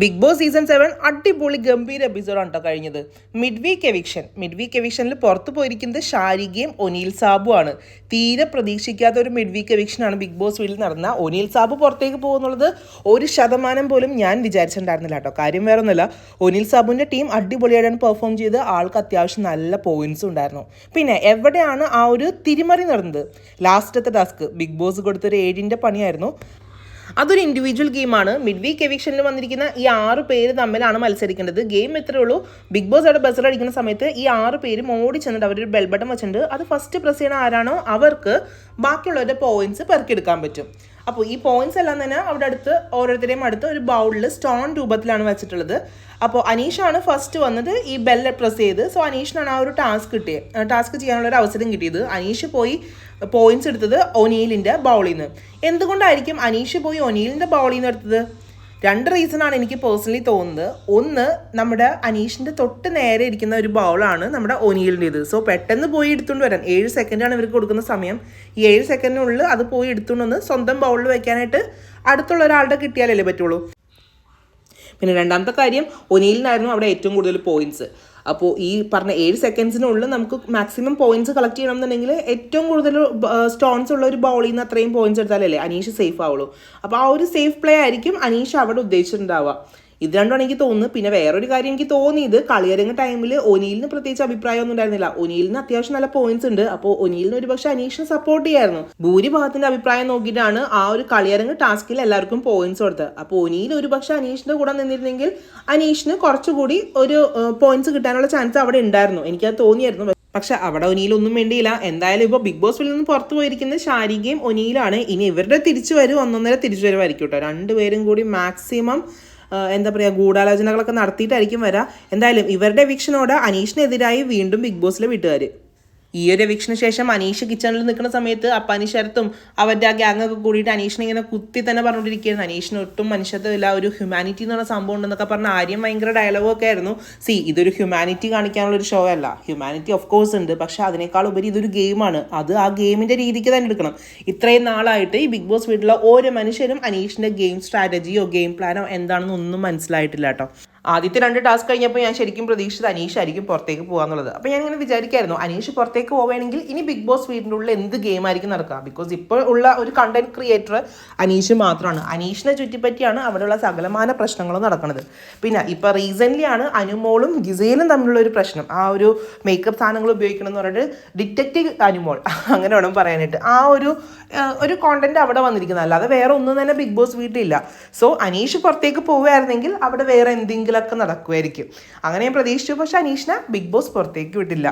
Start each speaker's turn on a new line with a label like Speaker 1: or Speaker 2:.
Speaker 1: Big boss season seven അടിപൊളി ഗംഭീര എപ്പിസോഡാണ് കേട്ടോ കഴിഞ്ഞത്. Mid week eviction mid week എവിക്ഷനിൽ പുറത്തു പോയിരിക്കുന്നത് ഷാരികയും ഒനീൽ സാബു ആണ്. തീരെ പ്രതീക്ഷിക്കാത്ത ഒരു മിഡ് വീക്ക് എവിക്ഷനാണ് ബിഗ് ബോസ് വീട്ടിൽ നടന്ന ഒനീൽ സാബു പുറത്തേക്ക് പോകുന്നുള്ളത് ഒരു ശതമാനം പോലും ഞാൻ വിചാരിച്ചിട്ടുണ്ടായിരുന്നില്ല കേട്ടോ. കാര്യം വേറെ ഒന്നുമില്ല ഒനീൽ സാബുവിന്റെ ടീം അടിപൊളിയായിട്ടാണ് പെർഫോം ചെയ്ത് ആൾക്ക് അത്യാവശ്യം നല്ല പോയിന്റ്സും ഉണ്ടായിരുന്നു. പിന്നെ എവിടെയാണ് ആ ഒരു തിരിമറി നടന്നത്? ലാസ്റ്റത്തെ ടാസ്ക് ബിഗ് ബോസ് കൊടുത്തൊരു ഏഴിന്റെ പണിയായിരുന്നു. അതൊരു ഇൻഡിവിജ്വൽ ഗെയിമാണ് മിഡ് വീക്ക് എവിക്ഷനിൽ വന്നിരിക്കുന്ന ഈ ആറ് പേര് തമ്മിലാണ് മത്സരിക്കേണ്ടത്. ഗെയിം എത്രയേ ഉള്ളൂ. ബിഗ് ബോസ് അവിടെ ബസർ അടിക്കുന്ന സമയത്ത് ഈ ആറ് പേരും ഓടി ചെന്നിട്ട് അവരൊരു ബെൽ ബട്ടൺ വെച്ചിട്ടുണ്ട്. അത് ഫസ്റ്റ് പ്രസ് ചെയ്യണ ആരാണോ? അവർക്ക് ബാക്കിയുള്ളവരുടെ പോയിന്റ്സ് പെറുക്കിയെടുക്കാൻ പറ്റും. അപ്പോൾ ഈ പോയിന്റ്സ് എല്ലാം തന്നെ അവിടെ അടുത്ത് ഓരോരുത്തരെയും അടുത്ത് ഒരു ബൗളിൽ സ്റ്റോൺ രൂപത്തിലാണ് വെച്ചിട്ടുള്ളത്. അപ്പോൾ അനീഷാണ് ഫസ്റ്റ് വന്നത് ഈ ബെല്ല് പ്രസ് ചെയ്ത്. സോ അനീഷിനാണ് ആ ഒരു ടാസ്ക് കിട്ടിയത് ടാസ്ക് ചെയ്യാനുള്ള ഒരു അവസരം കിട്ടിയത്. അനീഷ് പോയി പോയിന്റ്സ് എടുത്തത് ഒനീലിന്റെ ബൗളിൽ നിന്ന് എന്തുകൊണ്ടായിരിക്കും അനീഷ് പോയി ഒനീലിന്റെ ബൗളിൽ നിന്ന് എടുത്തത്? രണ്ട് റീസൺ ആണ് എനിക്ക് പേഴ്സണലി തോന്നുന്നത്. ഒന്ന് നമ്മുടെ അനീഷിന്റെ തൊട്ട് നേരെ ഇരിക്കുന്ന ഒരു ബൗളാണ് നമ്മുടെ ഒനിയലിന്റെത്. സോ പെട്ടെന്ന് പോയി എടുത്തുകൊണ്ട് വരാൻ. ഏഴ് സെക്കൻഡാണ് ഇവർക്ക് കൊടുക്കുന്ന സമയം. ഈ ഏഴ് സെക്കൻഡിനുള്ളിൽ അത് പോയി എടുത്തുകൊണ്ട് വന്ന് സ്വന്തം ബൗളിൽ വയ്ക്കാനായിട്ട് അടുത്തുള്ള ഒരാളുടെ കിട്ടിയാലല്ലേ പറ്റുള്ളൂ. പിന്നെ രണ്ടാമത്തെ കാര്യം ഒനിയിലിനായിരുന്നു അവിടെ ഏറ്റവും കൂടുതൽ പോയിന്റ്സ് അപ്പോൾ ഈ പറഞ്ഞ ഏഴ് സെക്കൻഡ്സിനുള്ളിൽ നമുക്ക് മാക്സിമം പോയിന്റ്സ് കളക്ട് ചെയ്യണം എന്നുണ്ടെങ്കിൽ ഏറ്റവും കൂടുതൽ സ്റ്റോൺസ് ഉള്ള ഒരു ബോളിൽ നിന്ന് അത്രയും പോയിന്റ്സ് എടുത്താലല്ലേ അനീഷ് സേഫ് ആവുള്ളൂ. അപ്പോൾ ആ ഒരു സേഫ് പ്ലേ ആയിരിക്കും അനീഷ് അവിടെ ഉദ്ദേശിച്ചിട്ടുണ്ടാവുക. ഇത് രണ്ടുമാണ് എനിക്ക് തോന്നുന്നത്. പിന്നെ വേറൊരു കാര്യം എനിക്ക് തോന്നിയത് കളിയരങ്ങ് ടൈമിൽ ഒനീലിന് പ്രത്യേകിച്ച് അഭിപ്രായമൊന്നും ഉണ്ടായിരുന്നില്ല. ഒനീലിന് അത്യാവശ്യം നല്ല പോയിന്റ്സ് ഉണ്ട്. അപ്പോൾ ഒനീലിന് ഒരു പക്ഷേ അനീഷിനെ സപ്പോർട്ട് ചെയ്യായിരുന്നു. ഭൂരിഭാഗത്തിന്റെ അഭിപ്രായം നോക്കിയിട്ടാണ് ആ ഒരു കളിയരങ്ങ് ടാസ്കിൽ എല്ലാവർക്കും പോയിന്റ്സ് കൊടുത്തത്. അപ്പോൾ ഒരു പക്ഷേ അനീഷിന്റെ കൂടെ നിന്നിരുന്നെങ്കിൽ അനീഷിന് കുറച്ചുകൂടി ഒരു പോയിന്റ്സ് കിട്ടാനുള്ള ചാൻസ് അവിടെ ഉണ്ടായിരുന്നു. എനിക്കത് തോന്നിയായിരുന്നു. പക്ഷെ അവിടെ ഒനിയിലൊന്നും വേണ്ടിയില്ല എന്തായാലും ഇപ്പോൾ ബിഗ് ബോസ് നിന്ന് പുറത്തു പോയിരിക്കുന്ന ഷാരികയും ഒനിയിലാണ് ഇനി ഇവരുടെ തിരിച്ചു വരും ഒന്നൊന്നര തിരിച്ചു വരുമായിരിക്കും കേട്ടോ. രണ്ടുപേരും കൂടി മാക്സിമം എന്താ പറയുക ഗൂഢാലോചനകളൊക്കെ നടത്തിയിട്ടായിരിക്കും വരാം. എന്തായാലും ഇവരുടെ വീക്ഷണോട് അനീഷിനെതിരായി വീണ്ടും ബിഗ് ബോസിലെ വീട്ടുകാർ ഈ ഒരു എവിക്ഷന് ശേഷം അനീഷ് കിച്ചണിൽ നിൽക്കുന്ന സമയത്ത് അപ്പാനി ശരത്തും അവരുടെ ആ ഗ്യാങ് ഒക്കെ കൂടിയിട്ട് അനീഷിനെ ഇങ്ങനെ കുത്തി തന്നെ പറഞ്ഞുകൊണ്ടിരിക്കുകയായിരുന്നു അനീഷിന് ഒട്ടും മനുഷ്യത്വമില്ല ഒരു ഹ്യൂമാനിറ്റി എന്ന് പറഞ്ഞ സംഭവം ഉണ്ടെന്നൊക്കെ പറഞ്ഞ ആര്യം ഭയങ്കര ഡയലോഗൊക്കെ ആയിരുന്നു. സി ഇതൊരു ഹ്യൂമാനിറ്റി കാണിക്കാനുള്ള ഒരു ഷോ അല്ല. ഹ്യൂമാനിറ്റി ഓഫ് കോഴ്സ് ഉണ്ട് പക്ഷെ അതിനേക്കാൾ ഉപരി ഇതൊരു ഗെയിമാണ് അത് ആ ഗെയിമിന്റെ രീതിക്ക് തന്നെ എടുക്കണം. ഇത്രയും നാളായിട്ട് ഈ ബിഗ് ബോസ് വീട്ടിലെ ഓരോ മനുഷ്യരും അനീഷിന്റെ ഗെയിം സ്ട്രാറ്റജിയോ ഗെയിം പ്ലാനോ എന്താണെന്ന് ഒന്നും മനസ്സിലായിട്ടില്ല കേട്ടോ. ആദ്യത്തെ രണ്ട് ടാസ്ക് കഴിഞ്ഞപ്പോൾ ഞാൻ ശരിക്കും പ്രതീക്ഷിച്ചത് അനീഷ് ആയിരിക്കും പുറത്തേക്ക് പോകാന്നുള്ളത്. അപ്പോൾ ഞാൻ ഇങ്ങനെ വിചാരിക്കായിരുന്നു അനീഷ് പുറത്തേക്ക് പോവുകയാണെങ്കിൽ ഇനി ബിഗ് ബോസ് വീടിന്റെ ഉള്ളിൽ എന്ത് ഗെയിം ആയിരിക്കും നടക്കുക? ബിക്കോസ് ഇപ്പോൾ ഉള്ള ഒരു കണ്ടന്റ് ക്രിയേറ്റർ അനീഷ് മാത്രമാണ്. അനീഷിനെ ചുറ്റിപ്പറ്റിയാണ് അവിടെയുള്ള സകലമാന പ്രശ്നങ്ങളും നടക്കുന്നത്. പിന്നെ ഇപ്പോൾ റീസെന്റ്ലി ആണ് അനുമോളും ഗിസയിലും തമ്മിലുള്ള ഒരു പ്രശ്നം. ആ ഒരു മേക്കപ്പ് സാധനങ്ങൾ ഉപയോഗിക്കണം എന്ന് പറഞ്ഞിട്ട് ഡിറ്റക്റ്റീവ് അനുമോൾ അങ്ങനെ വേണം പറയാനായിട്ട്. ആ ഒരു ഒരു കോണ്ടന്റ് അവിടെ വന്നിരിക്കുന്നത്. അല്ലാതെ വേറെ ഒന്നും തന്നെ ബിഗ് ബോസ് വീട്ടിലില്ല. സോ അനീഷ് പുറത്തേക്ക് പോവുകയായിരുന്നെങ്കിൽ അവിടെ വേറെ എന്തെങ്കിലുമൊക്കെ നടക്കുമായിരിക്കും അങ്ങനെ ഞാൻ പ്രതീക്ഷിച്ചു പക്ഷെ അനീഷിനെ ബിഗ് ബോസ് പുറത്തേക്ക് വിട്ടില്ല.